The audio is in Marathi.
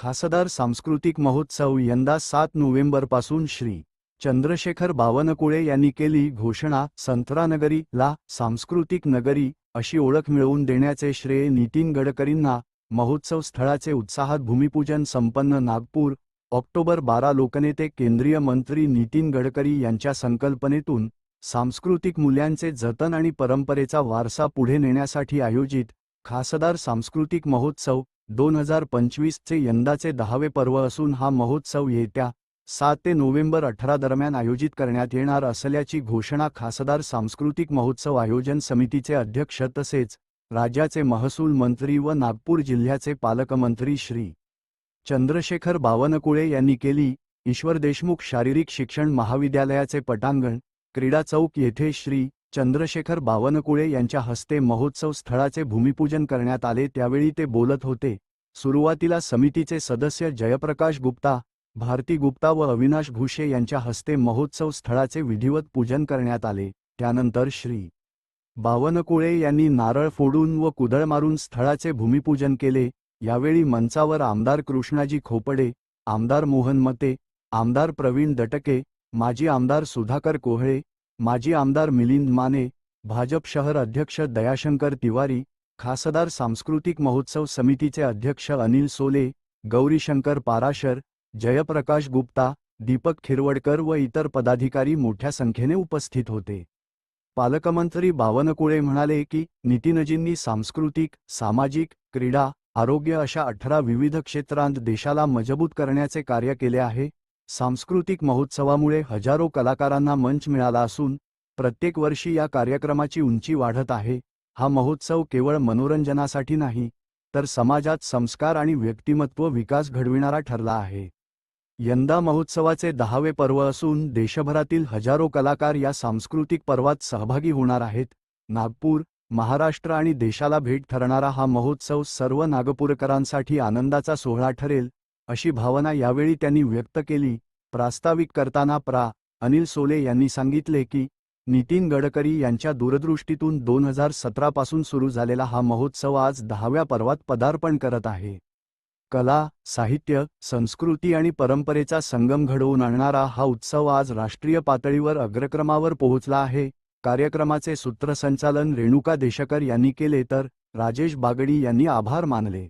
खासदार सांस्कृतिक महोत्सव यंदा सात नोव्हेंबरपासून श्री. चंद्रशेखर बावनकुळे यांनी केली घोषणा संत्रानगरी ला सांस्कृतिक नगरी अशी ओळख मिळवून देण्याचे श्रेय नितीन गडकरींना महोत्सव स्थळाचे उत्साहात भूमिपूजन संपन्न नागपूर ऑक्टोबर बारा लोकनेते केंद्रीय मंत्री नितीन गडकरी यांच्या संकल्पनेतून सांस्कृतिक मूल्यांचे जतन आणि परंपरेचा वारसा पुढे नेण्यासाठी आयोजित खासदार सांस्कृतिक महोत्सव दोन हजार पंचवीसचे यंदाचे दहावे पर्व असून हा महोत्सव येत्या सात ते नोव्हेंबर अठरा दरम्यान आयोजित करण्यात येणार असल्याची घोषणा खासदार सांस्कृतिक महोत्सव आयोजन समितीचे अध्यक्ष तसेच राज्याचे महसूल मंत्री व नागपूर जिल्ह्याचे पालकमंत्री श्री. चंद्रशेखर बावनकुळे यांनी केली. ईश्वर देशमुख शारीरिक शिक्षण महाविद्यालयाचे पटांगण क्रीडा चौक येथे श्री. चंद्रशेखर बावनकुळे यांच्या हस्ते महोत्सव स्थळाचे भूमिपूजन करण्यात आले. त्यावेळी ते बोलत होते सुरुवातीला समितीचे सदस्य जयप्रकाश गुप्ता भारती गुप्ता व अविनाश घुशे यांच्या हस्ते महोत्सव स्थळाचे विधिवत पूजन करण्यात आले. त्यानंतर श्री. बावनकुळे यांनी नारळ फोडून व कुदळ मारून स्थळाचे भूमिपूजन केले. यावेळी मंचावर आमदार कृष्णाजी खोपडे आमदार मोहन मते आमदार प्रवीण दटके माजी आमदार सुधाकर कोहळे माजी आमदार मिलिंद माने भाजप शहर अध्यक्ष दयाशंकर तिवारी खासदार सांस्कृतिक महोत्सव समितीचे अध्यक्ष अनिल सोले गौरीशंकर पाराशर जयप्रकाश गुप्ता दीपक खिरवडकर व इतर पदाधिकारी मोठ्या संख्येने उपस्थित होते. पालकमंत्री बावनकुळे म्हणाले की नितीनजींनी सांस्कृतिक सामाजिक क्रीडा आरोग्य अशा अठरा विविध क्षेत्रांत देशाला मजबूत करण्याचे कार्य केले आहे सांस्कृतिक महोत्सवामुळे हजारो कलाकारांना मंच मिळाला असून प्रत्येक वर्षी या कार्यक्रमाची उंची वाढत आहे. हा महोत्सव केवळ मनोरंजनासाठी नाही तर समाजात संस्कार आणि व्यक्तिमत्व विकास घडविणारा ठरला आहे. यंदा महोत्सवाचे दहावे पर्व असून देशभरातील हजारो कलाकार या सांस्कृतिक पर्वात सहभागी होणार आहेत. नागपूर महाराष्ट्र आणि देशाला भेट ठरणारा हा महोत्सव सर्व नागपूरकरांसाठी आनंदाचा सोहळा ठरेल अशी भावना यावेळी त्यांनी व्यक्त केली. प्रास्ताविक करताना प्रा. अनिल सोले यांनी सांगितले की नितीन गडकरी यांच्या दूरदृष्टीतून दोन हजार सतरापासून सुरू झालेला हा महोत्सव आज दहाव्या पर्वात पदार्पण करत आहे. कला साहित्य संस्कृती आणि परंपरेचा संगम घडवून आणणारा हा उत्सव आज राष्ट्रीय पातळीवर अग्रक्रमावर पोहोचला आहे. कार्यक्रमाचे सूत्रसंचालन रेणुका देशकर यांनी केले तर राजेश बागडी यांनी आभार मानले.